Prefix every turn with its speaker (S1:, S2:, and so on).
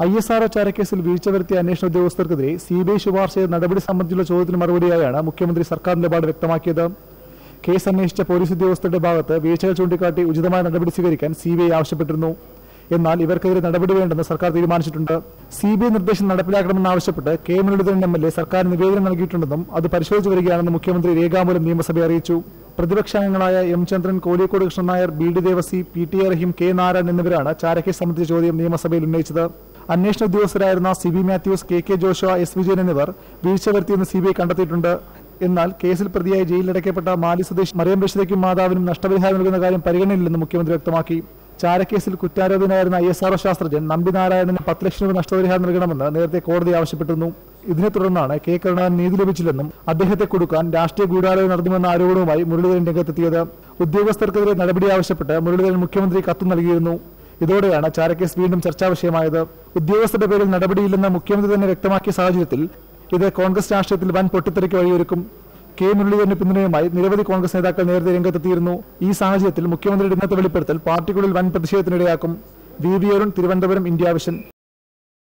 S1: I S RO ചാരക്കേസിൽ വീഴ്ച വരുത്തിയ അന്വേഷണ ഉദ്യോഗസ്ഥർക്കെതിരെ സി ബി ഐ ശുപാർശ ചെയ്ത നടപടി സംബന്ധിച്ചുള്ള ചോദ്യത്തിന് മറുപടിയായാണ് മുഖ്യമന്ത്രി സർക്കാർ നിലപാട് വ്യക്തമാക്കിയത്. കേസ് അന്വേഷിച്ച പോലീസ് ഉദ്യോഗസ്ഥരുടെ ഭാഗത്ത് വീഴ്ചകൾ ചൂണ്ടിക്കാട്ടി ഉചിതമായ നടപടി സ്വീകരിക്കാൻ സി ബി ഐ ആവശ്യപ്പെട്ടിരുന്നു. എന്നാൽ ഇവർക്കെതിരെ നടപടി വേണ്ടെന്ന് സർക്കാർ തീരുമാനിച്ചിട്ടുണ്ട്. സി ബി ഐ നിർദ്ദേശം നടപ്പിലാക്കണമെന്നാവശ്യപ്പെട്ട് K Muraleedharan M L A സർക്കാർ നിവേദനം നൽകിയിട്ടുണ്ടെന്നും അത് പരിശോധിച്ചു വരികയാണെന്ന് മുഖ്യമന്ത്രി രേഖാമൂലം നിയമസഭയെ അറിയിച്ചു. പ്രതിപക്ഷാംഗങ്ങളായ M Chandran Kolikode Krishnan Nair B D Devassy P T A Raheem K Narayanan എന്നിവരാണ് ചാരക്കേസ് സംബന്ധിച്ച ചോദ്യം നിയമസഭയിൽ ഉന്നയിച്ചത്. അന്വേഷണ ഉദ്യോഗസ്ഥരായിരുന്ന C B Mathews K K Joshua S Vijayan എന്നിവർ വീഴ്ച വരുത്തിയെന്ന് സി ബി ഐ കണ്ടെത്തിയിട്ടുണ്ട്. എന്നാൽ കേസിൽ പ്രതിയായി ജയിലിലടയ്ക്കപ്പെട്ട മാലി സ്വദേശി മറിയം റഷീദയ്ക്കും മാതാവിനും നഷ്ടപരിഹാരം നൽകുന്ന കാര്യം പരിഗണനയില്ലെന്ന് മുഖ്യമന്ത്രി വ്യക്തമാക്കി. ചാരക്കേസിൽ കുറ്റാരോപിതനായിരുന്ന ഐ എസ് ആർഒ ശാസ്ത്രജ്ഞൻ നമ്പി നാരായണന് പത്ത് ലക്ഷം രൂപ നഷ്ടപരിഹാരം നൽകണമെന്ന് നേരത്തെ കോടതി ആവശ്യപ്പെട്ടിരുന്നു. ഇതിനെ തുടർന്നാണ് കെ കരുണാകരൻ നീതി ലഭിച്ചില്ലെന്നും അദ്ദേഹത്തെ കൊടുക്കാൻ രാഷ്ട്രീയ ഗൂഢാലോചന നടത്തുമെന്ന ആരോപണവുമായി മുരളീധരൻ രംഗത്തെത്തിയത്. ഉദ്യോഗസ്ഥർക്കെതിരെ നടപടി ആവശ്യപ്പെട്ട് മുരളീധരൻ മുഖ്യമന്ത്രി കത്ത് നൽകിയിരുന്നു. ഇതോടെയാണ് ചാരക്കേസ് വീണ്ടും ചർച്ചാ വിഷയമായത്. ഉദ്യോഗസ്ഥരുടെ പേരിൽ നടപടിയില്ലെന്ന് മുഖ്യമന്ത്രി തന്നെ വ്യക്തമാക്കിയ സാഹചര്യത്തിൽ ഇത് കോൺഗ്രസ് രാഷ്ട്രീയത്തിൽ വൻ പൊട്ടിത്തെറിക്ക് വഴിയൊരുക്കും. കെ മുരളീധരന് പിന്തുണയുമായി നിരവധി കോൺഗ്രസ് നേതാക്കൾ നേരത്തെ രംഗത്തെത്തിയിരുന്നു. ഈ സാഹചര്യത്തിൽ മുഖ്യമന്ത്രിയുടെ ഇന്നത്തെ വെളിപ്പെടുത്തൽ പാർട്ടിക്കുള്ളിൽ വൻ പ്രതിഷേധത്തിനിടയാക്കും. V V Arun Thiruvananthapuram India Vision.